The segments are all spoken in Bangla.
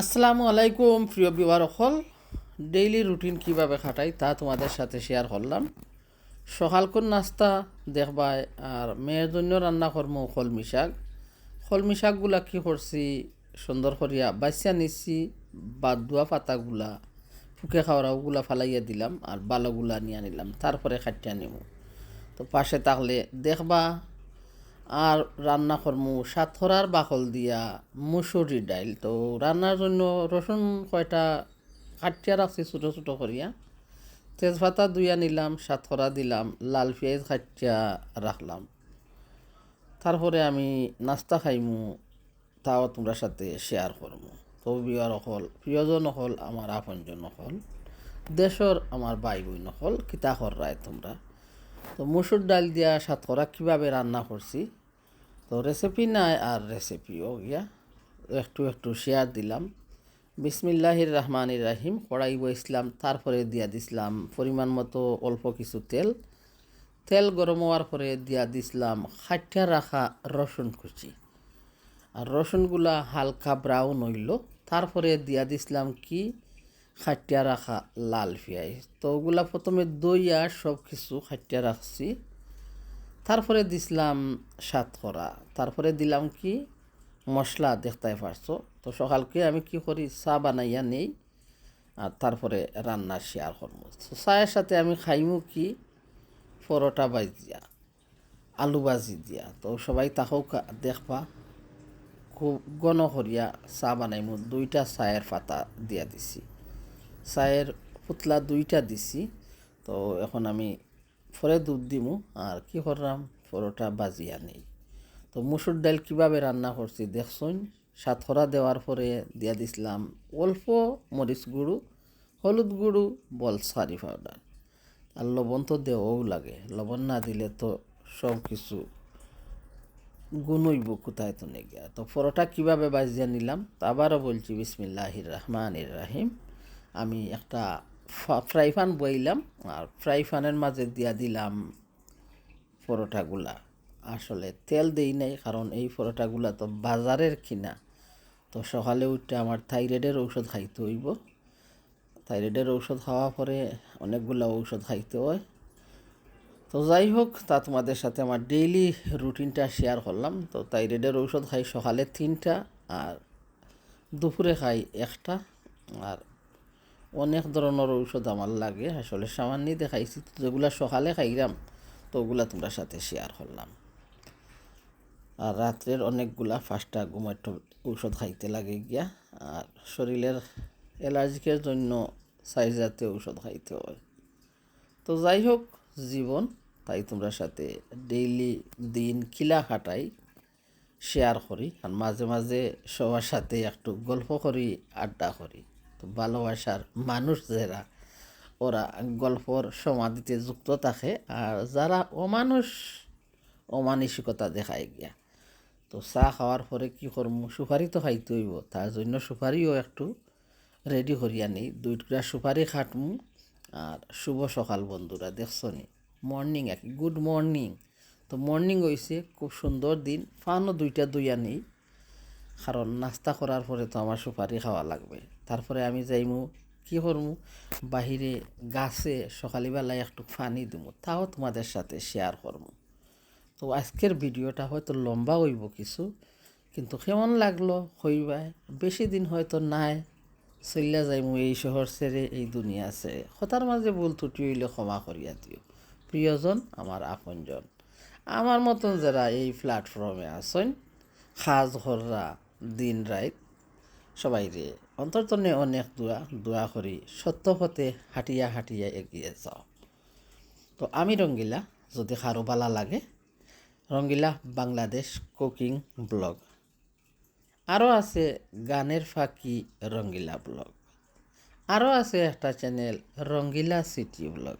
আসসালামু আলাইকুম, প্রিয় বিবার অকল ডেইলি রুটিন কীভাবে খাটাই তা তোমাদের সাথে শেয়ার করলাম। সকালকর নাস্তা দেখবাই, আর মেয়ের জন্য রান্না করমু কলমি শাক কলমি শাকগুলা কি করছি, সুন্দর করিয়া বাচ্চা নিচ্ছি বাদ দোয়া পাতাগুলা, ফুকে খাওয়ারাগুলা ফালাইয়া দিলাম, আর বালোগুলা নিয়ে নিলাম, তারপরে খাটিয়া নিমু। তো পাশে থাকলে দেখবা আর রান্না করমু সাতখরার বাকল দিয়া মুসুরি ডাইল। তো রান্নার জন্য রসুন কয়টা কাটিয়া রাখছি ছোটো ছোটো করিয়া। তেজপাতা দুইয়া নিলাম সাতখরা দিলাম, লাল পেঁয়াজ কাটিয়া রাখলাম। তারপরে আমি নাস্তা খাইমু, তাও তোমরা সাথে শেয়ার করমু। তো বিয়ার অকল, প্রিয়জন হল আমার আপনজন হল দেশর আমার ভাই বোন হল কিতা রায় তোমরা? তো মুসুর ডাল দিয়া সাতকরা কীভাবে রান্না করছি? তো রেসিপি নাই আর রেসিপিও গিয়া একটু একটু শেয়ার দিলাম। বিসমিল্লাহির রহমানির রাহিম কড়াই বইছিলাম তারপরে দিয়া দিছিলাম পরিমাণ মতো অল্প কিছু তেল। তেল গরম হওয়ার পরে দিয়া দিছিলাম খাটিয়া রাখা রসুন কুচি। আর রসুনগুলা হালকা ব্রাউন হইল, তারপরে দিয়া দিছিলাম কি? খাটিয়া রাখা লাল পেঁয়াজ। তো ওগুলা প্রথমে দইয়া সব কিছু খাটিয়া রাখছি। তারপরে দিছিলাম সাতকরা তারপরে দিলাম কি? মশলা দেখতে পারছ? তো সকালকে আমি কি করি? চা বানাইয়া নেই আর তারপরে রান্না শেয়ার করব। তো চায়ের সাথে আমি খাইমু কি? পরোটা ভাজিয়া, আলু ভাজি দিয়া। তো সবাই তাকেও দেখবা, খুব ঘন করিয়া চা বানাইমু। দুইটা চায়ের পাতা দিয়া দিছি। চায়ের পুতলা দুইটা দিছি। তো এখন আমি পরে দুধ দিমু, আর কি করলাম? পরোটা বাজিয়া নেই। তো মুসুর ডাল কীভাবে রান্না করছি দেখছুন? সাতখরা দেওয়ার পরে দিয়া দিছিলাম অল্প মরিচ গুঁড়ো, হলুদ গুঁড়ো বলসারি পাউডার। আর লবণ তো দেওয়াও লাগে। লবণ না দিলে তো সব কিছু গুনইব কোথায় তো নেগিয়া। তো পরোটা কীভাবে বাজিয়ে নিলাম? তো আবারও বলছি, বিসমিল্লাহির রহমানির রাহিম। আমি একটা ফ্রাই প্যান বইলাম, আর ফ্রাই প্যানের মাঝে দিয়া দিলাম পরোটাগুলা। আসলে তেল দেই নাই, কারণ এই পরোটাগুলা তো বাজারের কিনা। তো সকালে উঠে আমার থাইরয়েডের ঔষধ খাইতে হইব। থাইরয়েডের ঔষধ খাওয়া পরে অনেকগুলা ঔষধ খাইতে হয়। তো যাই হোক, তা তোমাদের সাথে আমার ডেইলি রুটিনটা শেয়ার করলাম। তো থাইরয়েডের ঔষধ খাই সকালে তিনটা, আর দুপুরে খাই একটা, আর অনেক ধরনের ঔষধ আমার লাগে, আসলে সামান্য দেখাইছি যেগুলা সকালে খাইলাম, তো ওগুলা তোমরা সাথে শেয়ার করলাম। আর রাত্রের অনেকগুলা ফার্স্টটা ঘুমাইটো ঔষধ খাইতে লাগে গিয়া, আর শরীরের অ্যালার্জিকের জন্য সাইজ জাতীয় ঔষধ খাইতে হয়। তো যাই হোক, জীবন, তাই তোমরা সাথে ডেইলি দিন কিলা খাটাই শেয়ার করি, আর মাঝে মাঝে সবার সাথে একটু গল্প করি, আড্ডা করি। তো ভালোবাসার মানুষ যারা, ওরা গল্পর সমাধিতে যুক্ত থাকে আর যারা অমানুষ, অমানসিকতা দেখায় গিয়া। তো চা খাওয়ার পরে কী করব সুপারি তো খাইতে হইব, তার জন্য সুপারিও একটু রেডি করিয়া নিই। টুকরা সুপারি খাটমু। আর শুভ সকাল বন্ধুরা, দেখছ নি? মর্নিং আর গুড মর্নিং তো মর্নিং হয়েছে খুব সুন্দর দিন। ফানও দুইটা দুইয়া নেই। কারণ নাস্তা করার পরে তো আমার সুপারি খাওয়া লাগবে। তারপরে আমি যাইমু, কি করমু? বাহিরে গাছে সকালবেলায় একটু পানি দিমু, তাও তোমাদের সাথে শেয়ার করমু। তো আজকের ভিডিওটা হয়তো লম্বা হইব কিছু, কিন্তু কেমন লাগল হইবাই বেশি দিন হয়তো নাই চলিয়া যাইমু এই শহর ছেড়ে এই দুনিয়া ছেড়ে। হতার মাঝে ভুল ত্রুটি হইলে ক্ষমা করিয়া দিও। প্রিয়জন আমার আপনজন। আমার মতন যারা এই প্ল্যাটফর্মে আছেন খাজ ঘররা দিন রাত সবাই রে অন্তর্তনে অনেক দোয়া দোয়া করি, সত্য পথে হাঁটিয়া হাঁটিয়া এগিয়ে যাও। তো আমি রঙ্গিলা, যদি কারও বালা লাগে, রঙ্গিলা বাংলাদেশ কুকিং ব্লগ। আরও আছে গানের ফাঁকি রঙ্গিলা ব্লগ। আরও আছে একটা চ্যানেল রঙ্গিলা সিটি ব্লগ।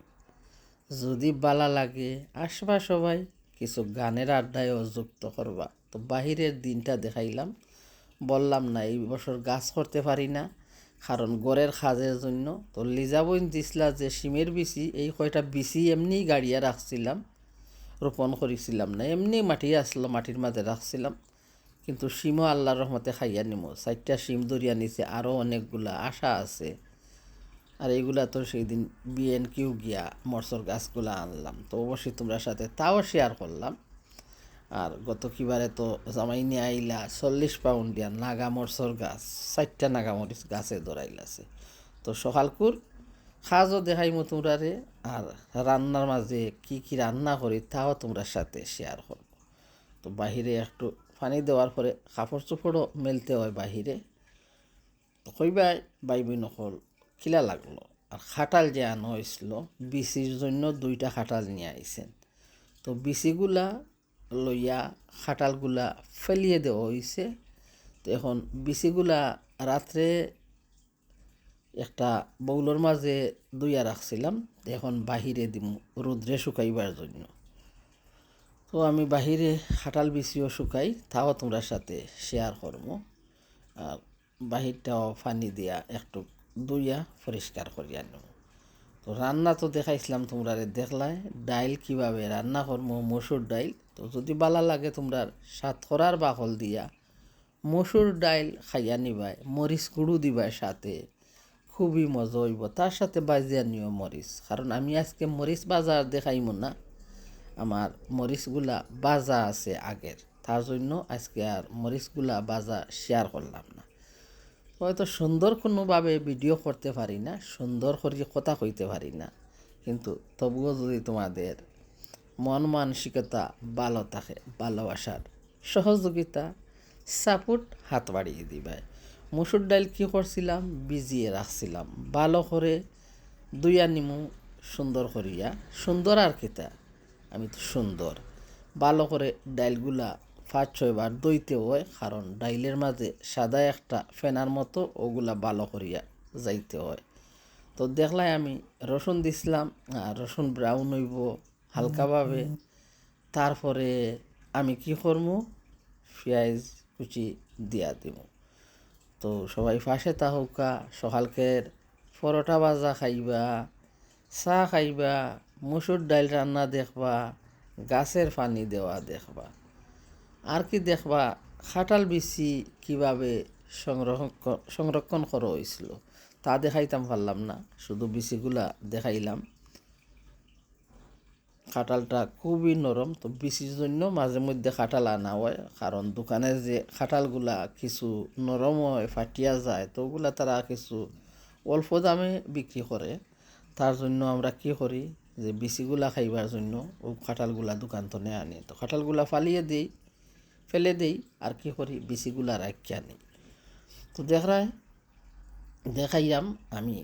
যদি বালা লাগে, আসবা সবাই, কিছু গানের আড্ডায়ও যুক্ত করবা। তো বাহিরের দিনটা দেখাইলাম। বললাম না, এই বছর গাছ করতে পারি না। কারণ গড়ের খাজের জন্য। তো লিজাবইন দিছিলা যে সিমের বিচি, এই কয়টা বিচি এমনি গাড়িয়া রাখছিলাম, রোপণ করেছিলাম না। এমনি মাটি আসলো, মাটির মাঝে রাখছিলাম। কিন্তু শিমও আল্লাহর রহমতে খাইয়া নিমো। চারটা শিম দরিয়া নিছে আরও অনেকগুলা আশা আছে। আর এইগুলা তো সেই দিন বিএন কিউ গিয়া মরসর গাছগুলা আনলাম। তো অবশ্যই তোমরা সাথে তাও শেয়ার করলাম। আর গত কিবারে তো জামাই নিয়ে আইলা চল্লিশ পাউন্ড দিয়া নাগা মরসর গাছ, চারটা নাগামরিচ গাছে ধরাইলাছে। তো সকালকুর খাজও দেখাইমো তোমরারে আর রান্নার মাঝে কি কি রান্না করি তাও তোমরা সাথে শেয়ার করব। তো বাহিরে একটু পানি দেওয়ার পরে কাপড় চোপড়ও মেলতে হয় বাহিরে। তো কইবাই বাইবি নকল খিলা লাগল আর খাটাল যে আনা হয়েছিল বিচির জন্য দুইটা খাটাল নিয়ে আইছেন। তো বিচিগুলা লইয়া খাটালগুলা ফেলিয়ে দেওয়া হয়েছে তো এখন বিচিগুলা রাত্রে একটা বউলোর মাঝে দুইয়া রাখছিলাম। এখন বাহিরে দিম রোদ্রে শুকাইবার জন্য। তো আমি বাহিরে খাটাল বিচিও শুকাই, তাও তোমরা সাথে শেয়ার করব আর বাহিরটাও পানি দিয়া একটু দুইয়া পরিষ্কার করিয়া নেব তো রান্না তো দেখাইছিলাম তোমরা দেখলাই ডাইল কীভাবে রান্না করব মসুর ডাইল। তো যদি বালা লাগে তোমরা সাতকরার বাকল দিয়া মসুর ডাইল খাইয়া নিবাই, মরিচ গুঁড়ো দিবাই সাথে, খুবই মজা হইব। তার সাথে বাজিয়া নিও মরিচ। কারণ আমি আজকে মরিচ বাজার দেখাইমো না। আমার মরিচগুলা বাজা আছে আগের। তার জন্য আজকে আর মরিচগুলা বাজা শেয়ার করলাম না। হয়তো সুন্দর কোনোভাবে ভিডিও করতে পারি না, সুন্দর করে কথা কইতে পারি না। কিন্তু তবুও যদি তোমাদের মন মানসিকতা ভালো থাকে, ভালোবাসার সহযোগিতা সাপোর্ট হাত বাড়িয়ে দিবে। মুসুর ডাল কী করছিলাম? ভিজিয়ে রাখছিলাম। ভালো করে দুইয়া নিমু, সুন্দর করিয়া। সুন্দর আর কিতা আমি তো সুন্দর। ভালো করে ডাইলগুলা পাঁচ ছয়বার দইতে হয়, কারণ ডাইলের মাঝে সাদা একটা ফেনার মতো ওগুলা ভালো করিয়া যাইতে হয়। তো দেখলাই আমি রসুন দিছিলাম, আর রসুন ব্রাউন হইব। হালকাভাবে। তারপরে আমি কি করব পেঁয়াজ কুচি দিয়া দিব তো সবাই পাশে তাহকা সকালকের পরোটা ভাজা খাইবা, চা খাইবা, মুসুর ডাইল রান্না দেখবা, গাছের পানি দেওয়া দেখবা। আর কি দেখবা? খাটাল বিচি কীভাবে সংরক্ষণ সংরক্ষণ করা হয়েছিল তা দেখাইতাম পারলাম না। শুধু বিচিগুলা দেখাইলাম। খাটালটা খুবই নরম, তো বিচির জন্য মাঝে মধ্যে খাটাল আনা হয়। কারণ দোকানে যে খাটালগুলা কিছু নরম হয়, ফাটিয়া যায়, তো ওগুলা তারা কিছু অল্প দামে বিক্রি করে। তার জন্য আমরা কি করি যে বিচিগুলা খাইবার জন্য ও খাটালগুলা দোকান তো আনি। তো খাটালগুলা ফালিয়ে দিই, ফেলে দিই, আর কি করি? বিচিগুলা রাখিয়া নিই তো দেখায় দেখাইলাম আমি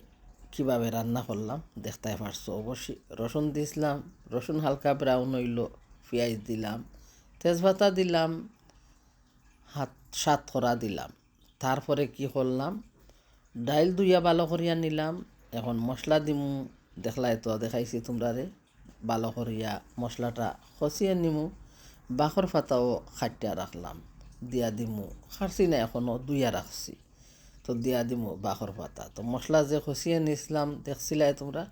কীভাবে রান্না করলাম, দেখতে পারছ অবশ্যই। রসুন দিছিলাম রসুন হালকা ব্রাউন হইল, পেঁয়াজ দিলাম, তেজপাতা দিলাম, হাত, সাত করা দিলাম। তারপরে কি করলাম, ডাইল দুইয়া ভালো করিয়া নিলাম। এখন মশলা দিমু, দেখলাই তো, দেখাইছি তোমরারে। ভালো করিয়া মশলাটা খসিয়ে নিমু বাখর পাতাও খাটিয়া রাখলাম, দিয়া দিমু। খারছি না এখনও দুইয়া রাখছি। তো দিয়া দিমু বাখর পাতা। তো মশলা যে খসিয়ে নিছিলাম, দেখছিলাই তোমরা?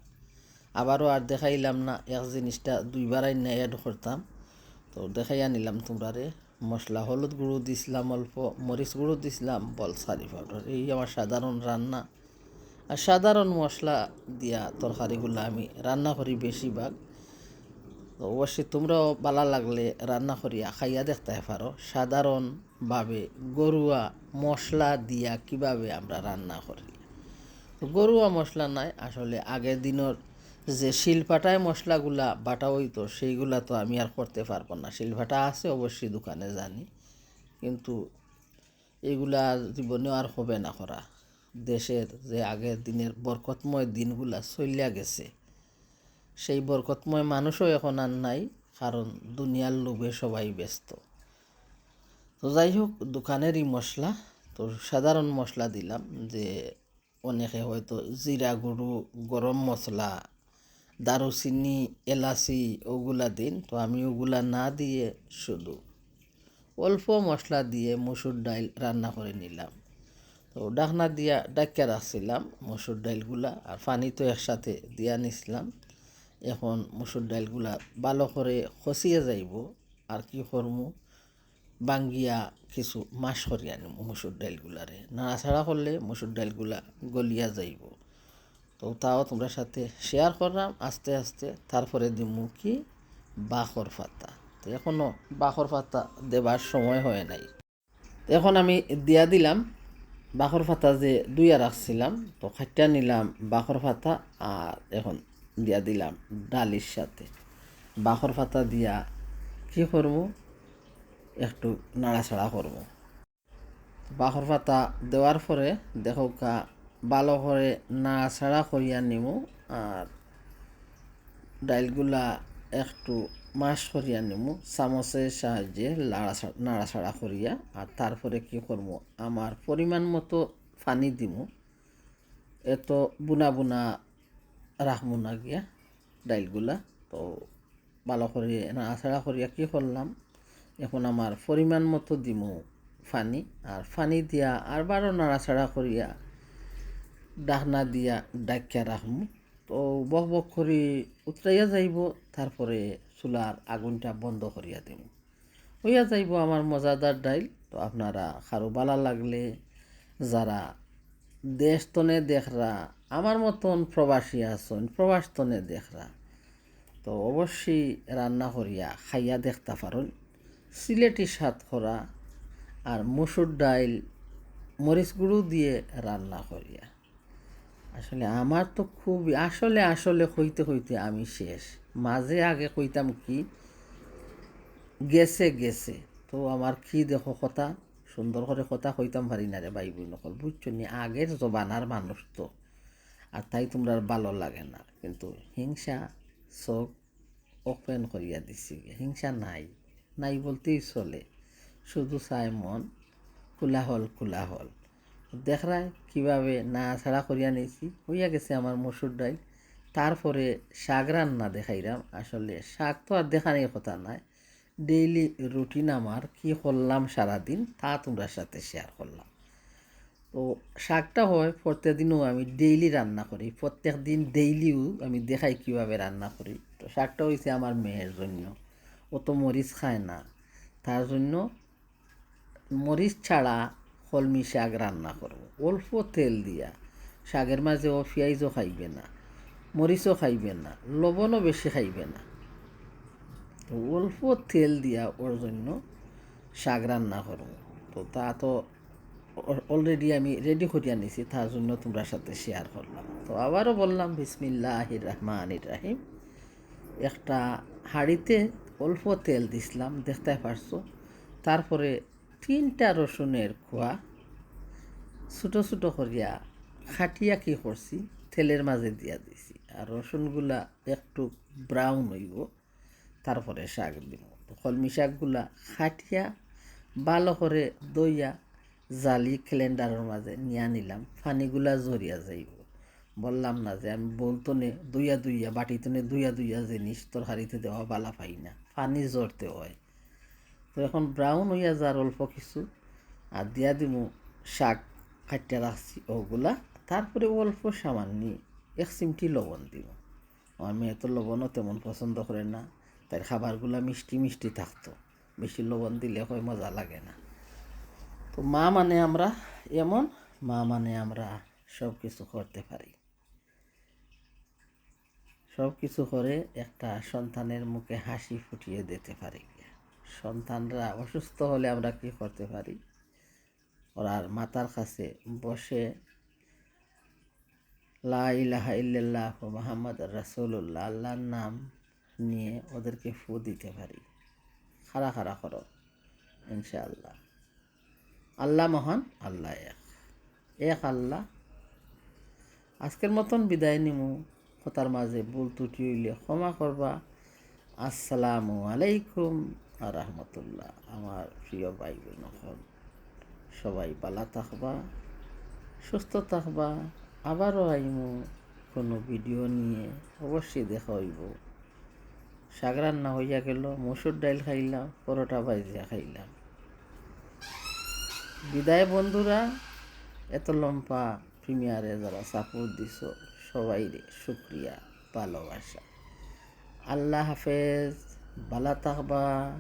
আবারও আর দেখাইলাম না, এক জিনিসটা দুইবার না এড করতাম তো দেখাইয়া নিলাম তোমরা রে। মশলা হলুদ গুঁড়ো দিছিলাম অল্প, মরিচ গুঁড়ো দিছিলাম বলসারি পাউডার এই আমার সাধারণ রান্না আর সাধারণ মশলা দিয়া তরকারিগুলো আমি রান্না করি বেশিরভাগ তো অবশ্যই তোমরাও ভালো লাগলে রান্না করিয়া খাইয়া দেখতে পারো। সাধারণভাবে গরুয়া মশলা দিয়া কীভাবে আমরা রান্না করি। গরুয়া মশলা নাই, আসলে আগের দিনের যে শিলপাটায় মশলাগুলা বাটা হইতো, সেইগুলা তো আমি আর করতে পারব না। শিলপাটা আছে, অবশ্যই দোকানে জানি। কিন্তু এগুলা জীবনেও আর হবে না করা। দেশের যে আগের দিনের বরকতময় দিনগুলা চলিয়া গেছে। সেই বরকতময় মানুষও এখন আর নাই, কারণ দুনিয়ার লোভে সবাই ব্যস্ত। তো যাই হোক, দোকানেরই মশলা। তো সাধারণ মশলা দিলাম যে অনেকে হয়তো জিরা গুঁড়ো, গরম মশলা, দারুচিনি, এলাচি ওগুলা দিন। তো আমি ওগুলা না দিয়ে শুধু অল্প মশলা দিয়ে মসুর ডাইল রান্না করে নিলাম। তো ডাকনা দিয়া ডাকিয়া রাখছিলাম মসুর ডাইলগুলা আর পানি তো একসাথে দিয়া নিছিলাম। এখন মসুর ডাইলগুলা ভালো করে খসিয়ে যাইব, আর কি করমু? বাঙ্গিয়া কিছু মাস করিয়া নিম মসুর ডাইলগুলারে নাড়াছাড়া করলে মসুর ডাইলগুলা গলিয়া যাইব। তো তাও তোমরা সাথে শেয়ার করলাম, আস্তে আস্তে তারপরে দিমু কি? বাখর পাতা। তো এখনও বাখর পাতা দেবার সময় হয় নাই। এখন আমি দিয়া দিলাম, বাখর পাতা যে দুইয়া রাখছিলাম, তো খাইটা নিলাম বাখর পাতা, আর এখন দিয়া দিলাম ডালির সাথে। বাখর পাতা দিয়া কি করব? একটু নাড়াচাড়া করব। বাখর পাতা দেওয়ার পরে দেখো কা, ভালো করে নাড়াচাড়া করিয়া নিমু আর ডাইলগুলা একটু মাস করিয়া নিমু চামচের সাহায্যে লাড়াছাড়া নাড়াচাড়া করিয়া আর তারপরে কি করব? আমার পরিমাণ মতো পানি দিমু এত বুনা বুনা রাখব না গিয়া ডাইলগুলা তো ভালো করে নাড়াচাড়া করিয়া কি করলাম এখন আমার পরিমাণ মতো দিমু পানি আর পানি দিয়া আর বারো নাড়াচাড়া করিয়া ডাকনা দিয়া ডাকিয়া রাখমু তো বক বক করি উতরাইয়া যাইব তারপরে চুলার আগুনটা বন্ধ করিয়া দিব হইয়া যাইব আমার মজাদার ডাইল তো আপনারা খারো বালা লাগলে যারা দেশ তনে দেখরা আমার মতন প্রবাসী আছেন প্রবাস তনে দেখরা। তো অবশ্যই রান্না করিয়া খাইয়া দেখতে পারেন। সিলেটি স্বাদ করা আর মুসুর ডাইল, মরিচ গুঁড়ো দিয়ে রান্না করিয়া। আসলে আমার তো খুবই আসলে আসলে হইতে হইতে আমি শেষ। মাঝে আগে কইতাম কি, গেছে গেছে। তো আমার কি দেখো কথা, সুন্দর করে কথা কইতাম পারি না রে ভাই বোন বুঝছ নি? আগের জবানার মানুষ তো। আর তাই তোমরা ভালো লাগে না। কিন্তু হিংসা চোখ ওপেন করিয়া দিছি হিংসা নাই। নাই বলতেই চলে। শুধু চায় মন কোলাহল কোলাহল। দেখরায় কীভাবে ছাড়া করিয়া নিয়েছি হইয়া গেছে আমার মসুর ডাইল। তারপরে শাক রান্না দেখাইলাম। আসলে শাক তো আর দেখানোর কথা নাই। ডেইলি রুটিন আমার। কি করলাম সারাদিন? তা তোমরা সাথে শেয়ার করলাম। তো শাকটা হয় প্রত্যেক দিনও আমি ডেইলি রান্না করি। প্রত্যেক দিন ডেইলিও আমি দেখাই কীভাবে রান্না করি। তো শাকটা হয়েছে আমার মেয়ের জন্য। ও তো মরিচ খায় না। তার জন্য মরিচ ছাড়া কলমি শাক রান্না করব। অল্প তেল দিয়া। শাকের মাঝে ও পেঁয়াজও খাইবে না, মরিচও খাইবে না, লবণও বেশি খাইবে না। তো অল্প তেল দিয়া ওর জন্য শাক রান্না করব। তো তা তো অলরেডি আমি রেডি করিয়া নিছি তার জন্য তোমরা সাথে শেয়ার করলাম। তো আবারও বললাম বিসমিল্লাহ রহমান রাহিম। একটা হাঁড়িতে অল্প তেল দিছিলাম, দেখতে পারছ। তারপরে তিনটা রসুনের খোয়া, ছোটো ছোটো করিয়া খাটিয়া কি করছি, তেলের মাঝে দিয়া দিছি। আর রসুনগুলা একটু ব্রাউন হইব, তারপরে শাক দিব কলমি শাকগুলা খাটিয়া ভালো করে দইয়া জালি ক্যালেন্ডারের মাঝে নিয়ে নিলাম ফানিগুলা জড়িয়া যাইব। বললাম না যে, আমি বলতো নে দুইয়া দুইয়া বাটিতে নে দুইয়া দুইয়া জিনিস তোর হাড়িতে দেওয়া বালা পাই না ফানি জড়তে হয়। তো এখন ব্রাউন হইয়া যার অল্প কিছু, আর দিয়া দিব শাক কাটিয়া রাখছি ওগুলা। তারপরে অল্প সামান্য এক চিমটি লবণ দিব আমার মেয়ে তো লবণও তেমন পছন্দ করে না, তার খাবারগুলা মিষ্টি মিষ্টি থাকতো। বেশি লবণ দিলে হয় মজা লাগে না। তো মা মানে আমরা এমন, মা মানে আমরা সব কিছু করতে পারি। সব কিছু করে একটা সন্তানের মুখে হাসি ফুটিয়ে দিতে পারি। সন্তানরা অসুস্থ হলে আমরা কি করতে পারি? ওরার মাতার কাছে বসে, লা ইলাহা ইল্লাল্লাহ মোহাম্মদ রাসুল্লাহ আল্লাহর নাম নিয়ে ওদেরকে ফু দিতে পারি। খাড়া খাড়া করো, ইনশাআল্লাহ। আল্লাহ মহান আল্লাহ এক। এক আল্লাহ। আজকের মতন বিদায় নিমু। কথার মাঝে ভুল ত্রুটি হইলে ক্ষমা করবা। আসসালামু আলাইকুম আর রহমতুল্লাহ। আমার প্রিয় ভাই বোন সবাই পালা থাকবা, সুস্থ থাকবা। আবারও আইমু কোনো ভিডিও নিয়ে। অবশ্যই দেখা হইব। শাক রান্না হইয়া গেল, মসুর ডাইল খাইলাম, পরোটা ভাইজিয়া খাইলাম। বিদায় বন্ধুরা, এত লম্পা প্রিমিয়ারে যারা সাপোর্ট দিছ, সবাই রে, শুক্রিয়া, ভালোবাসা। আল্লাহ হাফেজ বালা থাকবা।